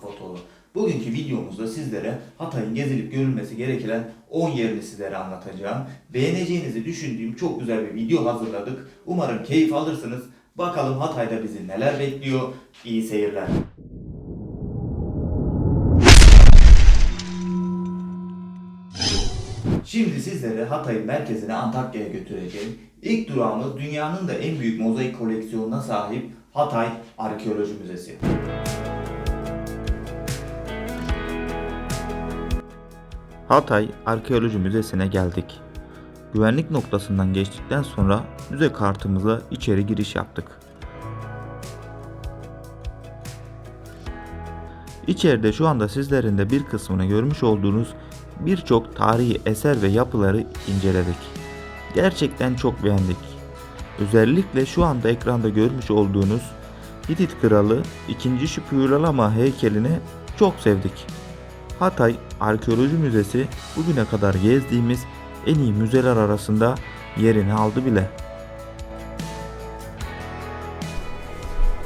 Kalafotoğlu. Bugünkü videomuzda sizlere Hatay'ın gezilip görülmesi gereken 10 yerini sizlere anlatacağım. Beğeneceğinizi düşündüğüm çok güzel bir video hazırladık. Umarım keyif alırsınız. Bakalım Hatay'da bizi neler bekliyor. İyi seyirler. Şimdi sizleri Hatay'ın merkezine Antakya'ya götüreceğim. İlk durağımız dünyanın da en büyük mozaik koleksiyonuna sahip Hatay Arkeoloji Müzesi. Hatay Arkeoloji Müzesi'ne geldik. Güvenlik noktasından geçtikten sonra müze kartımıza içeri giriş yaptık. İçeride şu anda sizlerin de bir kısmını görmüş olduğunuz birçok tarihi eser ve yapıları inceledik. Gerçekten çok beğendik. Özellikle şu anda ekranda görmüş olduğunuz Hitit Kralı 2. Şüpüralama heykelini çok sevdik. Hatay Arkeoloji Müzesi bugüne kadar gezdiğimiz en iyi müzeler arasında yerini aldı bile.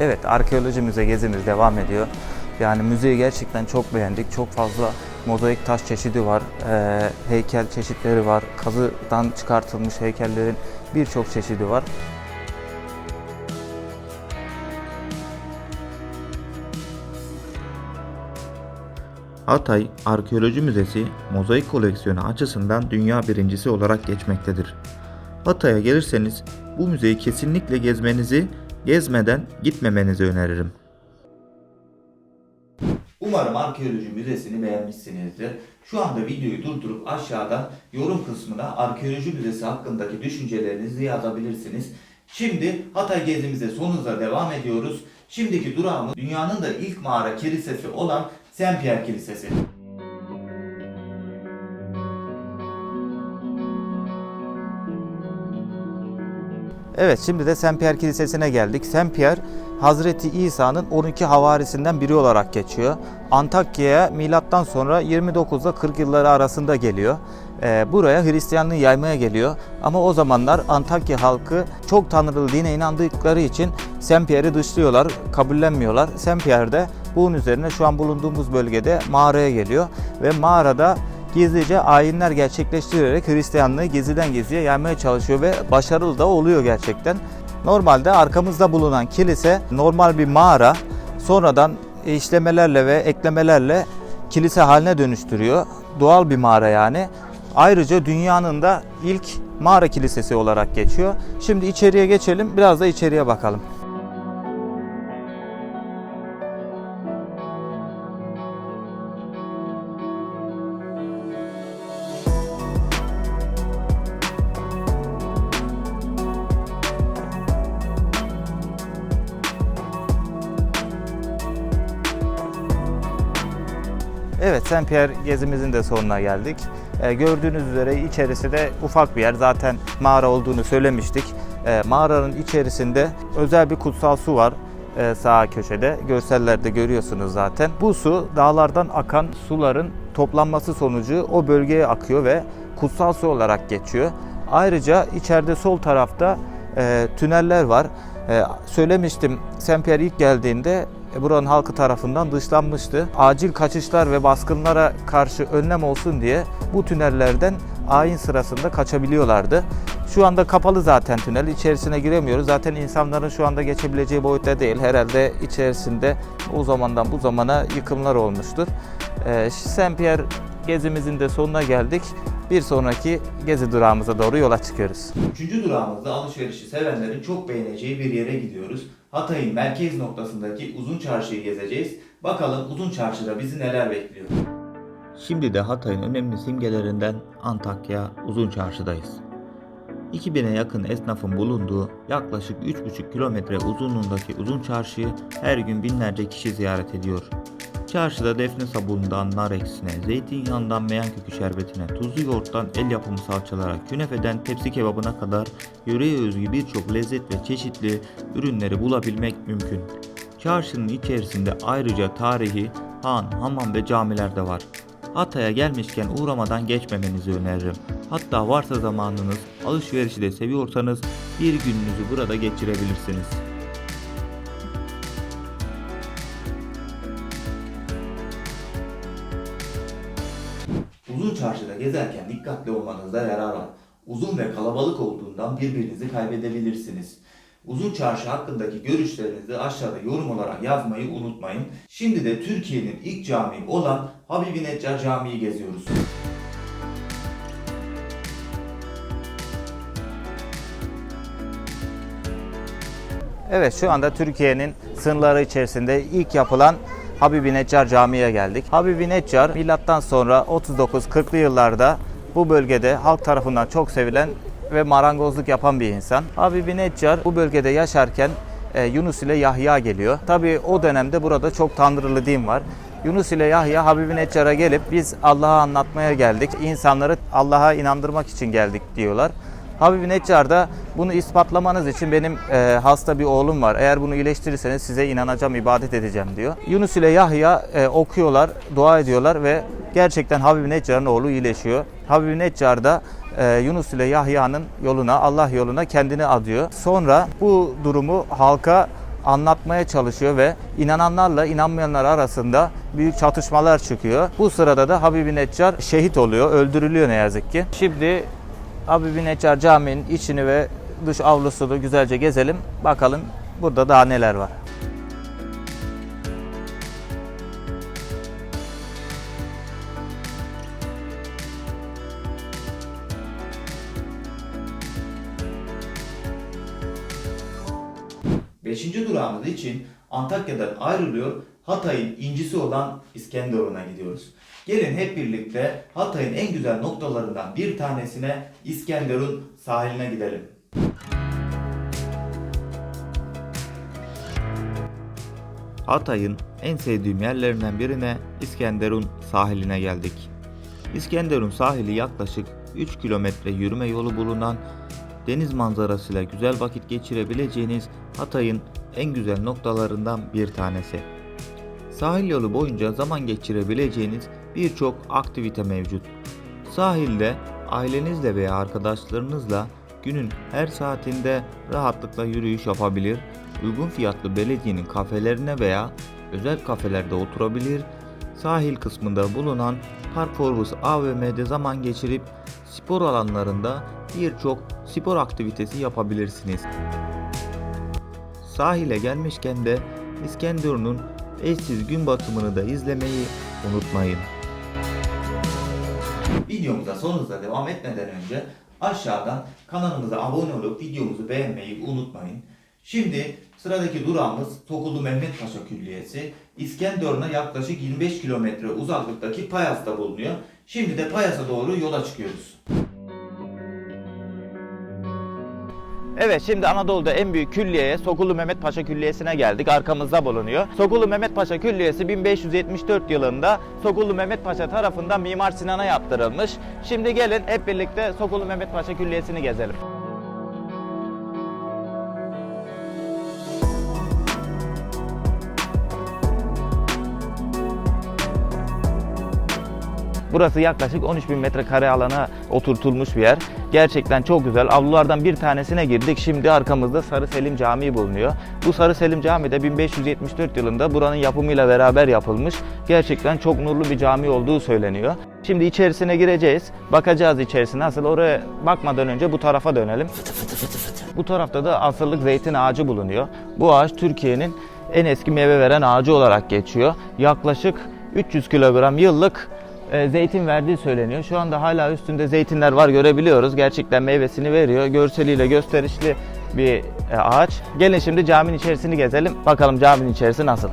Evet, arkeoloji müze gezimiz devam ediyor. Yani müzeyi gerçekten çok beğendik. Çok fazla mozaik taş çeşidi var, eee, heykel çeşitleri var, kazıdan çıkartılmış heykellerin birçok çeşidi var. Hatay Arkeoloji Müzesi mozaik koleksiyonu açısından dünya birincisi olarak geçmektedir. Hatay'a gelirseniz bu müzeyi kesinlikle gezmenizi, gezmeden gitmemenizi öneririm. Umarım Arkeoloji Müzesi'ni beğenmişsinizdir. Şu anda videoyu durdurup aşağıda yorum kısmına Arkeoloji Müzesi hakkındaki düşüncelerinizi yazabilirsiniz. Şimdi Hatay gezimize son hızla devam ediyoruz. Şimdiki durağımız dünyanın da ilk mağara kilisesi olan Saint Pierre Kilisesi. Evet, şimdi de Saint Pierre Kilisesi'ne geldik. Saint Pierre, Hazreti İsa'nın 12 havarisinden biri olarak geçiyor. Antakya'ya milattan sonra 29 ile 40 yılları arasında geliyor. Ee, buraya Hristiyanlığı yaymaya geliyor. Ama o zamanlar Antakya halkı çok tanrılı dine inandıkları için Saint Pierre'i dışlıyorlar, kabullenmiyorlar. Saint Pierre de bunun üzerine şu an bulunduğumuz bölgede mağaraya geliyor ve mağarada gizlice ayinler gerçekleştirerek Hristiyanlığı gizliden gizliye yaymaya çalışıyor ve başarılı da oluyor gerçekten. Normalde arkamızda bulunan kilise normal bir mağara. Sonradan işlemelerle ve eklemelerle kilise haline dönüştürüyor. Doğal bir mağara yani. Ayrıca dünyanın da ilk mağara kilisesi olarak geçiyor. Şimdi içeriye geçelim, biraz da içeriye bakalım. Saint Pierre gezimizin de sonuna geldik. Ee, gördüğünüz üzere içerisi de ufak bir yer. Zaten mağara olduğunu söylemiştik. Ee, mağaranın içerisinde özel bir kutsal su var e, sağ köşede. Görsellerde görüyorsunuz zaten. Bu su dağlardan akan suların toplanması sonucu o bölgeye akıyor ve kutsal su olarak geçiyor. Ayrıca içeride sol tarafta e, tüneller var. E, söylemiştim Saint Pierre ilk geldiğinde e, buranın halkı tarafından dışlanmıştı. Acil kaçışlar ve baskınlara karşı önlem olsun diye bu tünellerden ayin sırasında kaçabiliyorlardı. Şu anda kapalı zaten tünel. İçerisine giremiyoruz. Zaten insanların şu anda geçebileceği boyutta değil. Herhalde içerisinde o zamandan bu zamana yıkımlar olmuştur. Ee, Saint Pierre gezimizin de sonuna geldik. Bir sonraki gezi durağımıza doğru yola çıkıyoruz. Üçüncü durağımızda alışverişi sevenlerin çok beğeneceği bir yere gidiyoruz. Hatay'ın merkez noktasındaki Uzun Çarşı'yı gezeceğiz. Bakalım Uzun Çarşı'da bizi neler bekliyor. Şimdi de Hatay'ın önemli simgelerinden Antakya Uzun Çarşı'dayız. 2000'e yakın esnafın bulunduğu yaklaşık 3,5 kilometre uzunluğundaki uzun çarşıyı her gün binlerce kişi ziyaret ediyor. Çarşıda defne sabunundan nar ekşisine, zeytinyağından meyan kökü şerbetine, tuzlu yoğurttan el yapımı salçalara, künefeden tepsi kebabına kadar yöreye özgü birçok lezzet ve çeşitli ürünleri bulabilmek mümkün. Çarşının içerisinde ayrıca tarihi, han, hamam ve camiler de var. Hatay'a gelmişken uğramadan geçmemenizi öneririm. Hatta varsa zamanınız, alışverişi de seviyorsanız bir gününüzü burada geçirebilirsiniz. Uzun çarşıda gezerken dikkatli olmanızda yarar var. Uzun ve kalabalık olduğundan birbirinizi kaybedebilirsiniz. Uzun çarşı hakkındaki görüşlerinizi aşağıda yorum olarak yazmayı unutmayın. Şimdi de Türkiye'nin ilk camii olan Habibi Neccar Camii'yi geziyoruz. Evet şu anda Türkiye'nin sınırları içerisinde ilk yapılan Habibi Neccar Camii'ye geldik. Habibi Neccar milattan sonra 39-40'lı yıllarda bu bölgede halk tarafından çok sevilen ve marangozluk yapan bir insan. Habibi Neccar bu bölgede yaşarken e, Yunus ile Yahya geliyor. Tabii o dönemde burada çok tanrılı din var. Yunus ile Yahya Habibi Neccar'a gelip biz Allah'a anlatmaya geldik. İnsanları Allah'a inandırmak için geldik diyorlar. Habibi Neccar da bunu ispatlamanız için benim e, hasta bir oğlum var. Eğer bunu iyileştirirseniz size inanacağım, ibadet edeceğim diyor. Yunus ile Yahya e, okuyorlar, dua ediyorlar ve gerçekten Habibi Neccar'ın oğlu iyileşiyor. Habibi Neccar da e, Yunus ile Yahya'nın yoluna, Allah yoluna kendini adıyor. Sonra bu durumu halka anlatmaya çalışıyor ve inananlarla inanmayanlar arasında büyük çatışmalar çıkıyor. Bu sırada da Habibi Neccar şehit oluyor, öldürülüyor ne yazık ki. Şimdi Habibi Neccar Camii'nin içini ve dış avlusunu güzelce gezelim. Bakalım burada daha neler var. Beşinci durağımız için Antakya'dan ayrılıyor. Hatay'ın incisi olan İskenderun'a gidiyoruz. Gelin hep birlikte Hatay'ın en güzel noktalarından bir tanesine İskenderun sahiline gidelim. Hatay'ın en sevdiğim yerlerinden birine İskenderun sahiline geldik. İskenderun sahili yaklaşık 3 kilometre yürüme yolu bulunan deniz manzarasıyla güzel vakit geçirebileceğiniz Hatay'ın en güzel noktalarından bir tanesi. Sahil yolu boyunca zaman geçirebileceğiniz birçok aktivite mevcut. Sahilde ailenizle veya arkadaşlarınızla günün her saatinde rahatlıkla yürüyüş yapabilir, uygun fiyatlı belediyenin kafelerine veya özel kafelerde oturabilir, sahil kısmında bulunan Park Forward AVM'de zaman geçirip spor alanlarında birçok spor aktivitesi yapabilirsiniz. Sahile gelmişken de İskenderun'un eşsiz gün batımını da izlemeyi unutmayın. Videomuza sonunda devam etmeden önce aşağıdan kanalımıza abone olup videomuzu beğenmeyi unutmayın. Şimdi sıradaki durağımız Tokullu Mehmet Paşa Külliyesi. İskenderun'a yaklaşık 25 kilometre uzaklıktaki Payas'ta bulunuyor. Şimdi de Payas'a doğru yola çıkıyoruz. Evet şimdi Anadolu'da en büyük külliyeye Sokulu Mehmet Paşa Külliyesi'ne geldik. Arkamızda bulunuyor. Sokulu Mehmet Paşa Külliyesi 1574 yılında Sokulu Mehmet Paşa tarafından Mimar Sinan'a yaptırılmış. Şimdi gelin hep birlikte Sokulu Mehmet Paşa Külliyesi'ni gezelim. Burası yaklaşık 13 bin metrekare alana oturtulmuş bir yer. Gerçekten çok güzel. Avlulardan bir tanesine girdik. Şimdi arkamızda Sarı Selim Camii bulunuyor. Bu Sarı Selim Camii de 1574 yılında buranın yapımıyla beraber yapılmış. Gerçekten çok nurlu bir cami olduğu söyleniyor. Şimdi içerisine gireceğiz. Bakacağız içerisine nasıl. Oraya bakmadan önce bu tarafa dönelim. Bu tarafta da asırlık zeytin ağacı bulunuyor. Bu ağaç Türkiye'nin en eski meyve veren ağacı olarak geçiyor. Yaklaşık 300 kilogram yıllık e, zeytin verdiği söyleniyor. Şu anda hala üstünde zeytinler var görebiliyoruz. Gerçekten meyvesini veriyor. Görseliyle gösterişli bir e, ağaç. Gelin şimdi caminin içerisini gezelim. Bakalım caminin içerisi nasıl.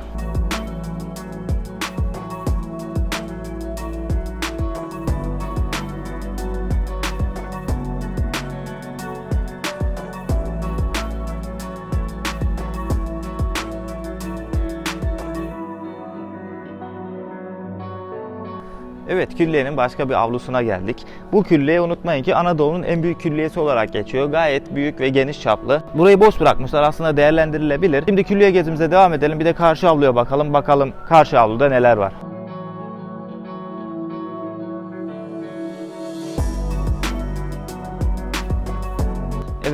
Evet külliyenin başka bir avlusuna geldik. Bu külliye unutmayın ki Anadolu'nun en büyük külliyesi olarak geçiyor. Gayet büyük ve geniş çaplı. Burayı boş bırakmışlar aslında değerlendirilebilir. Şimdi külliye gezimize devam edelim. Bir de karşı avluya bakalım. Bakalım karşı avluda neler var.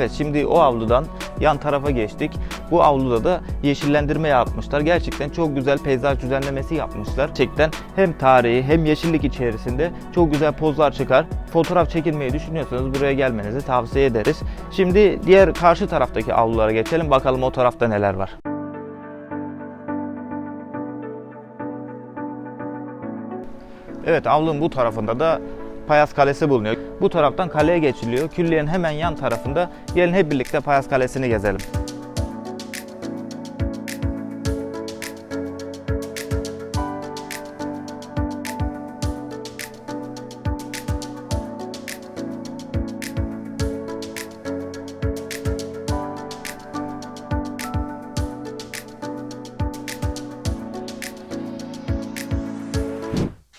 Evet şimdi o avludan yan tarafa geçtik. Bu avluda da yeşillendirme yapmışlar. Gerçekten çok güzel peyzaj düzenlemesi yapmışlar. Gerçekten hem tarihi hem yeşillik içerisinde çok güzel pozlar çıkar. Fotoğraf çekilmeyi düşünüyorsanız buraya gelmenizi tavsiye ederiz. Şimdi diğer karşı taraftaki avlulara geçelim. Bakalım o tarafta neler var. Evet avlunun bu tarafında da Payas Kalesi bulunuyor. Bu taraftan kaleye geçiliyor. Külliyenin hemen yan tarafında. Gelin hep birlikte Payas Kalesi'ni gezelim.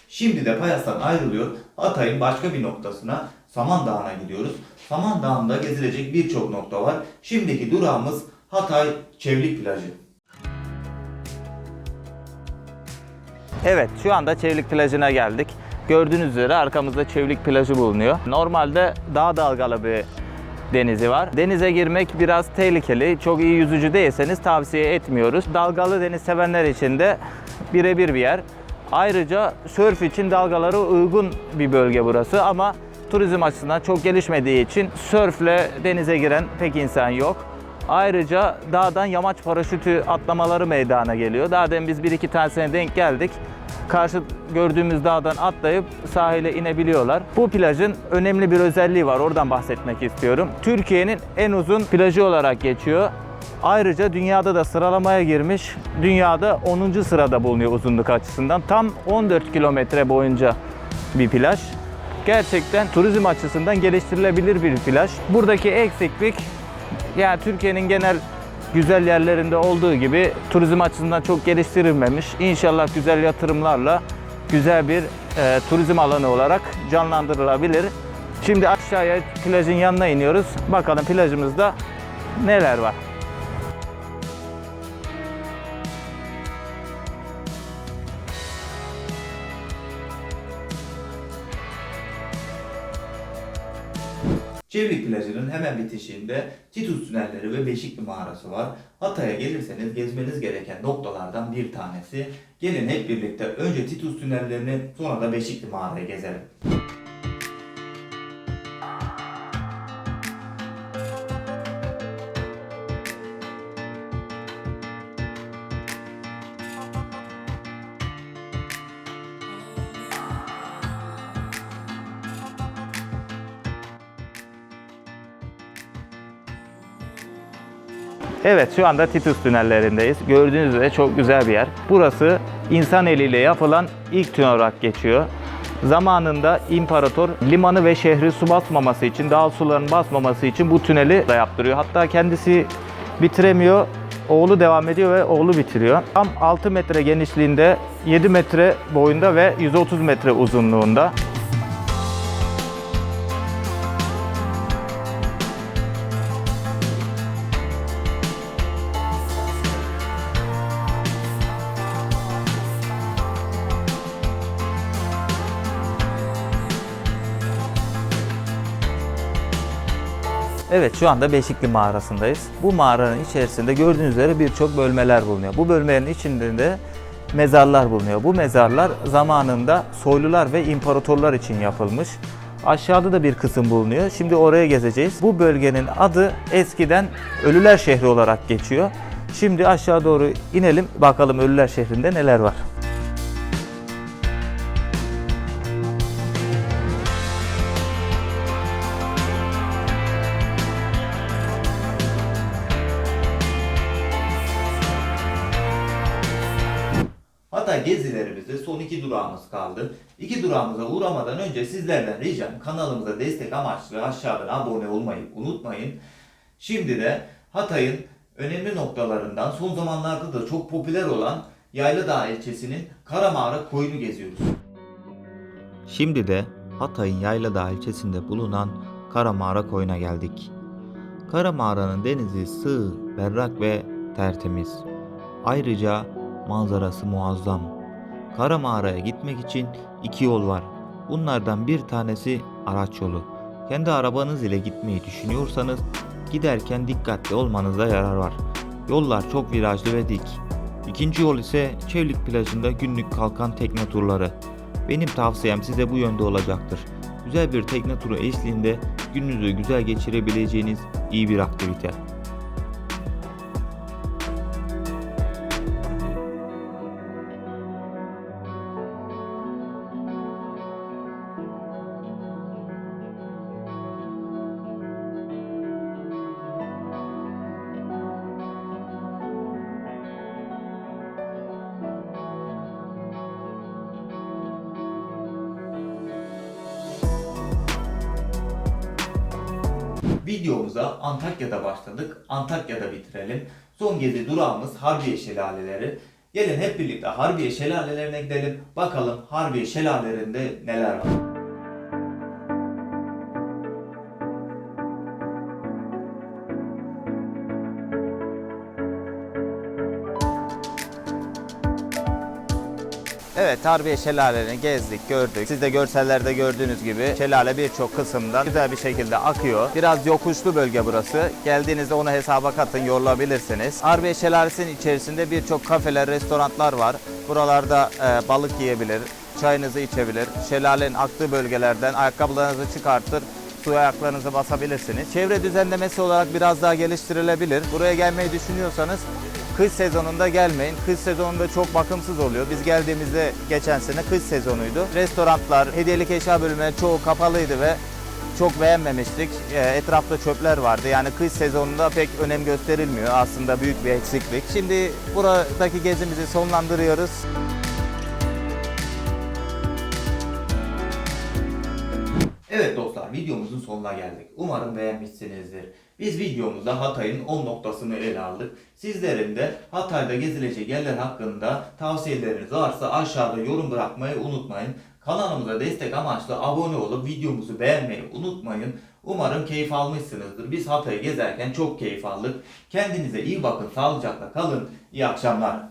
Şimdi de Payas'tan ayrılıyor. Hatay'ın başka bir noktasına Saman Dağı'na gidiyoruz. Saman Dağı'nda gezilecek birçok nokta var. Şimdiki durağımız Hatay Çevlik Plajı. Evet şu anda Çevlik plajına geldik. Gördüğünüz üzere arkamızda Çevlik plajı bulunuyor. Normalde daha dalgalı bir denizi var. Denize girmek biraz tehlikeli. Çok iyi yüzücü değilseniz tavsiye etmiyoruz. Dalgalı deniz sevenler için de birebir bir yer. Ayrıca sörf için dalgalara uygun bir bölge burası ama turizm açısından çok gelişmediği için sörfle denize giren pek insan yok. Ayrıca dağdan yamaç paraşütü atlamaları meydana geliyor. Daha biz bir iki tanesine denk geldik. Karşı gördüğümüz dağdan atlayıp sahile inebiliyorlar. Bu plajın önemli bir özelliği var. Oradan bahsetmek istiyorum. Türkiye'nin en uzun plajı olarak geçiyor. Ayrıca dünyada da sıralamaya girmiş. Dünyada 10. sırada bulunuyor uzunluk açısından. Tam 14 kilometre boyunca bir plaj. Gerçekten turizm açısından geliştirilebilir bir plaj. Buradaki eksiklik yani Türkiye'nin genel güzel yerlerinde olduğu gibi turizm açısından çok geliştirilmemiş. İnşallah güzel yatırımlarla güzel bir e, turizm alanı olarak canlandırılabilir. Şimdi aşağıya plajın yanına iniyoruz. Bakalım plajımızda neler var. Çevrik plajının hemen bitişiğinde Titus tünelleri ve Beşikli mağarası var. Hatay'a gelirseniz gezmeniz gereken noktalardan bir tanesi. Gelin hep birlikte önce Titus tünellerini sonra da Beşikli mağarayı gezelim. Evet şu anda Titus tünellerindeyiz. Gördüğünüz üzere çok güzel bir yer. Burası insan eliyle yapılan ilk tünel olarak geçiyor. Zamanında imparator limanı ve şehri su basmaması için, dağ sularının basmaması için bu tüneli de yaptırıyor. Hatta kendisi bitiremiyor, oğlu devam ediyor ve oğlu bitiriyor. Tam 6 metre genişliğinde, 7 metre boyunda ve 130 metre uzunluğunda. Evet şu anda Beşikli mağarasındayız. Bu mağaranın içerisinde gördüğünüz üzere birçok bölmeler bulunuyor. Bu bölmelerin içinde de mezarlar bulunuyor. Bu mezarlar zamanında soylular ve imparatorlar için yapılmış. Aşağıda da bir kısım bulunuyor. Şimdi oraya gezeceğiz. Bu bölgenin adı eskiden Ölüler Şehri olarak geçiyor. Şimdi aşağı doğru inelim bakalım Ölüler Şehri'nde neler var. Durağımız kaldı. İki durağımıza uğramadan önce sizlerden ricam kanalımıza destek amaçlı aşağıdan abone olmayı unutmayın. Şimdi de Hatay'ın önemli noktalarından son zamanlarda da çok popüler olan Yayladağ ilçesinin Karamağara koyunu geziyoruz. Şimdi de Hatay'ın Yayladağ ilçesinde bulunan Kara Mağara koyuna geldik. Kara Mağara'nın denizi sığ, berrak ve tertemiz. Ayrıca manzarası muazzam. Kara Mağara'ya gitmek için iki yol var. Bunlardan bir tanesi araç yolu. Kendi arabanız ile gitmeyi düşünüyorsanız Giderken dikkatli olmanızda yarar var. Yollar çok virajlı ve dik. İkinci yol ise Çevlik plajında günlük kalkan tekne turları. Benim tavsiyem size bu yönde olacaktır. Güzel bir tekne turu eşliğinde gününüzü güzel geçirebileceğiniz iyi bir aktivite. Videomuza Antakya'da başladık. Antakya'da bitirelim. Son gezi durağımız Harbiye Şelaleleri. Gelin hep birlikte Harbiye Şelalelerine gidelim. Bakalım Harbiye Şelalelerinde neler var. Evet Harbiye Şelalelerini gezdik, gördük. Siz de görsellerde gördüğünüz gibi şelale birçok kısımdan güzel bir şekilde akıyor. Biraz yokuşlu bölge burası. Geldiğinizde onu hesaba katın, yorulabilirsiniz. Harbiye Şelalesi'nin içerisinde birçok kafeler, restoranlar var. Buralarda e, balık yiyebilir, çayınızı içebilir. Şelalenin aktığı bölgelerden ayakkabılarınızı çıkartır, suya ayaklarınızı basabilirsiniz. Çevre düzenlemesi olarak biraz daha geliştirilebilir. Buraya gelmeyi düşünüyorsanız Kış sezonunda gelmeyin. Kış sezonunda çok bakımsız oluyor. Biz geldiğimizde geçen sene kış sezonuydu. Restoranlar, hediyelik eşya bölümleri çoğu kapalıydı ve çok beğenmemiştik. Ee, Etrafta çöpler vardı. Yani kış sezonunda pek önem gösterilmiyor. Aslında büyük bir eksiklik. Şimdi buradaki gezimizi sonlandırıyoruz. Dostlar videomuzun sonuna geldik. Umarım beğenmişsinizdir. Biz videomuzda Hatay'ın 10 noktasını ele aldık. Sizlerin de Hatay'da gezilecek yerler hakkında tavsiyeleriniz varsa aşağıda yorum bırakmayı unutmayın. Kanalımıza destek amaçlı abone olup videomuzu beğenmeyi unutmayın. Umarım keyif almışsınızdır. Biz Hatay'ı gezerken çok keyif aldık. Kendinize iyi bakın, sağlıcakla kalın. İyi akşamlar.